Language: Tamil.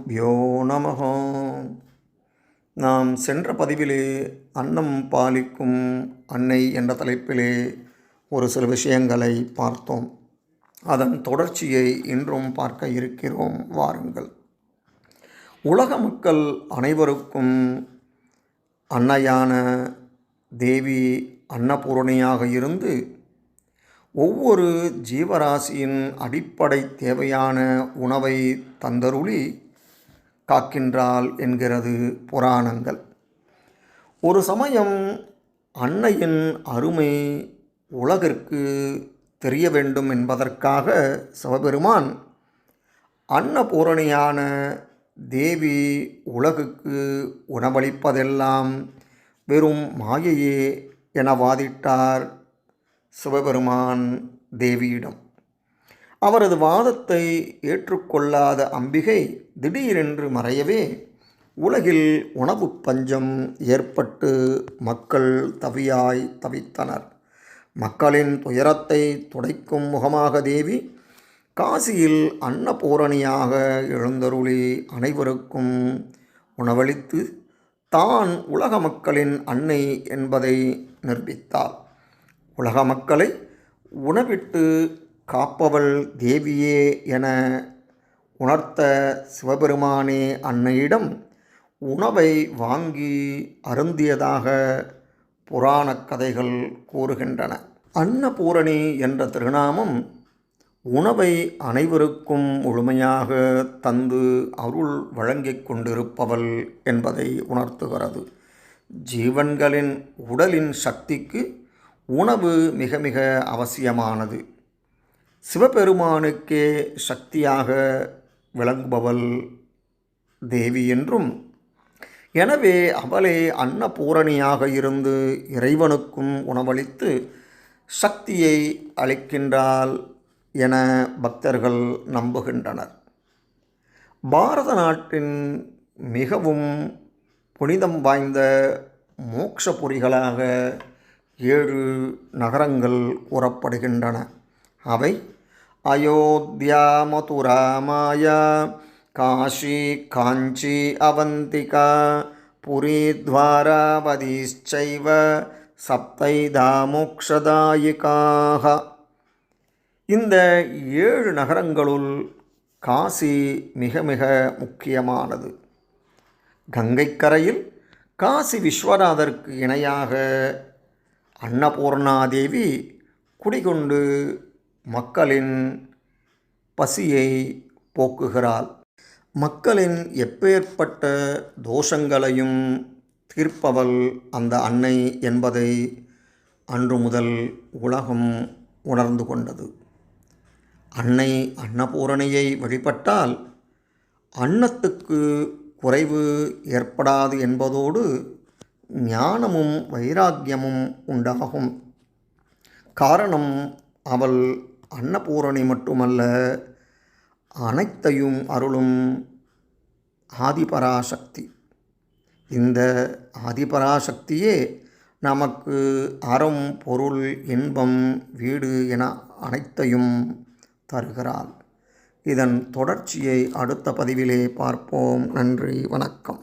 குருப்பியோ நமகோ நாம் சென்ற பதிவிலே அன்னம் பாலிக்கும் அன்னை என்ற தலைப்பிலே ஒரு சில விஷயங்களை பார்த்தோம். அதன் தொடர்ச்சியை இன்றும் பார்க்க இருக்கிறோம். வாருங்கள். உலக மக்கள் அனைவருக்கும் அன்னையான தேவி அன்னபூரணியாக இருந்து ஒவ்வொரு ஜீவராசியின் அடிப்படை தேவையான உணவை தந்தருளி காக்கின்றாள் என்கிறது புராணங்கள். ஒரு சமயம் அன்னையின் அருமை உலகிற்கு தெரிய வேண்டும் என்பதற்காக சிவபெருமான் அன்னபூரணியான தேவி உலகுக்கு உணவளிப்பதெல்லாம் வெறும் மாயையே என வாதிட்டார் சிவபெருமான் தேவியிடம். அவரது வாதத்தை ஏற்றுக்கொள்ளாத அம்பிகை திடீரென்று மறையவே உலகில் உணவு பஞ்சம் ஏற்பட்டு மக்கள் தவியாய் தவித்தனர். மக்களின் துயரத்தை துடைக்கும் முகமாக தேவி காசியில் அன்னபூரணியாக எழுந்தருளி அனைவருக்கும் உணவளித்து தான் உலக மக்களின் அன்னை என்பதை நிரூபித்தார் உலக மக்களை உணவிட்டு காப்பவள் தேவியே என உணர்த்த சிவபெருமானே அன்னையிடம் உணவை வாங்கி அருந்தியதாக புராணக் கதைகள் கூறுகின்றன. அன்னபூரணி என்ற திருநாமம் உணவை அனைவருக்கும் முழுமையாக தந்து அருள் வழங்கிக் கொண்டிருப்பவள் என்பதை உணர்த்துகிறது. ஜீவன்களின் உடலின் சக்திக்கு உணவு மிக மிக அவசியமானது. சிவபெருமானுக்கே சக்தியாக விளங்குபவள் தேவி என்றும் எனவே அவளே அன்னபூரணியாக இருந்து இறைவனுக்கும் உணவளித்து சக்தியை அளிக்கின்றாள் என பக்தர்கள் நம்புகின்றனர். பாரத நாட்டின் மிகவும் புனிதம் வாய்ந்த மோக்ஷபுரிகளாக ஏழு நகரங்கள் கூறப்படுகின்றன. அவை அயோத்தியா மதுரா மாயா காஷி காஞ்சி அவந்திகா புரி துவாராவதிச்சைவ சப்தைதா மோக்ஷதாயிகாக இந்த ஏழு நகரங்களுள் காசி மிக மிக முக்கியமானது. கங்கைக்கரையில் காசி விஸ்வநாதருக்கு இணையாக அன்னபூர்ணாதேவி குடிகொண்டு மக்களின் பசியை போக்குகிறாள். மக்களின் எப்பேற்பட்ட தோஷங்களையும் தீர்ப்பவள் அந்த அன்னை என்பதை அன்று முதல் உலகம் உணர்ந்து கொண்டது. அன்னை அன்னபூரணியை வழிபட்டால் அன்னத்துக்கு குறைவு ஏற்படாது என்பதோடு ஞானமும் வைராக்கியமும் உண்டாகும். காரணம் அவள் அன்னபூரணி மட்டுமல்ல அனைத்தையும் அருளும் ஆதிபராசக்தி. இந்த ஆதிபராசக்தியே நமக்கு அறம் பொருள் இன்பம் வீடு என அனைத்தையும் தருகிறாள். இதன் தொடர்ச்சியை அடுத்த பதிவிலே பார்ப்போம். நன்றி வணக்கம்.